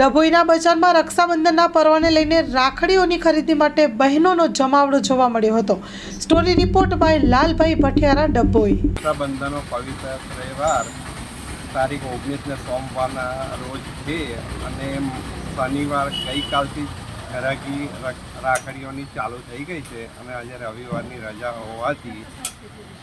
ડભોઈના બજારમાં રક્ષાબંધનના પર્વને લઈને રાખડીઓની ખરીદી માટે બહેનોનો જમાવડો જોવા મળ્યો હતો. Story report by Lalbhai Bhathiyara, Dabhoi. રક્ષાબંધનનો પવિત્ર તહેવાર તારીખ ઓગણીસને સોમવારના રોજ છે અને શનિવાર ગઈકાલથી ઘરાકી રાખડીઓની ચાલુ થઈ ગઈ છે અને આજે રવિવારની રજા હોવાથી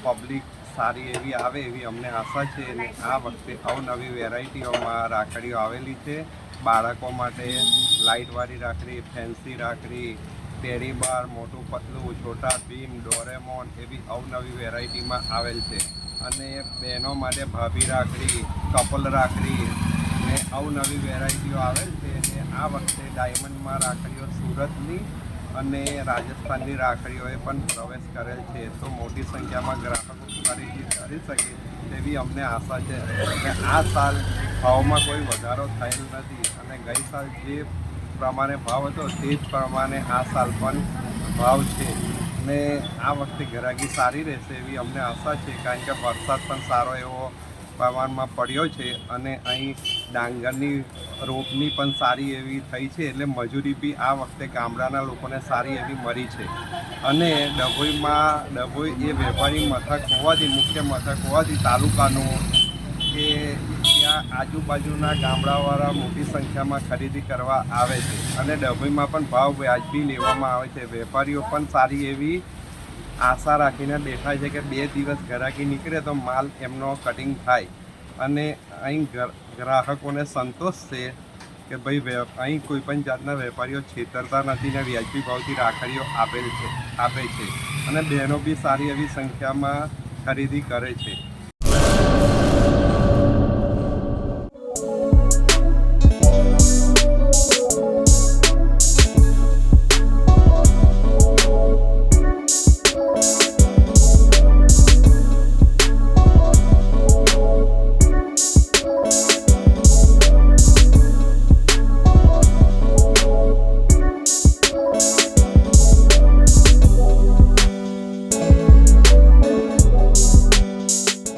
પબ્લિક સારી એવી આવે એવી અમને આશા છે અને આ વખતે અવનવી વેરાયટીઓમાં રાખડીઓ આવેલી છે. બાળકો માટે લાઇટવાળી રાખડી ફેન્સી રાખડી ટેરી બાર, મોટું પતલું, છોટા ભીમ, ડોરેમોન એવી અવનવી વેરાયટીમાં આવેલ છે. અને બહેનો માટે ભાભી રાખડી કપલ રાખડી ને અવનવી વેરાયટીઓ આવેલ છે. અને આ વખતે ડાયમંડમાં રાખડીઓ સુરતની અને રાજસ્થાનની રાખડીઓએ પણ પ્રવેશ કરેલ છે. તો મોટી સંખ્યામાં ગ્રાહકો ખરીદી કરી શકે તેવી અમને આશા છે. કે આ સાલ ભાવમાં કોઈ વધારો થયેલ નથી. અને ગઈ સાલ જે પ્રમાણે ભાવ હતો તે જ પ્રમાણે આ સાલ પણ ભાવ છે. ને આ વખતે ગ્રાહકી સારી રહેશે એવી અમને આશા છે. કારણ કે વરસાદ પણ સારો એવો પ્રમાણમાં પડ્યો છે અને અહીં ડાંગરની રોપની પણ સારી એવી થઈ છે એટલે મજૂરી બી આ વખતે ગામડાના લોકોને સારી એવી મળી છે. અને ડભોઈમાં, ડભોઈ એ વેપારી મથક હોવાથી, મુખ્ય મથક હોવાથી તાલુકાનું કે ત્યાં આજુબાજુના ગામડાવાળા મોટી સંખ્યામાં ખરીદી કરવા આવે છે. અને ડભોઈમાં પણ ભાવ વ્યાજબી લેવામાં આવે છે. વેપારીઓ પણ સારી એવી આશા રાખીને બેઠા છે કે બે દિવસ ઘરાકી નીકળે તો માલ એમનો કટિંગ થાય. અને અહીં ગ્રાહકોને સંતોષ છે કે ભાઈ અહીં કોઈ પણ જાતના વેપારીઓ છેતરતા નથી ને વ્યાજબી ભાવથી રાખડીઓ આપેલ છે, આપે છે. અને બહેનો બી સારી એવી સંખ્યામાં ખરીદી કરે છે.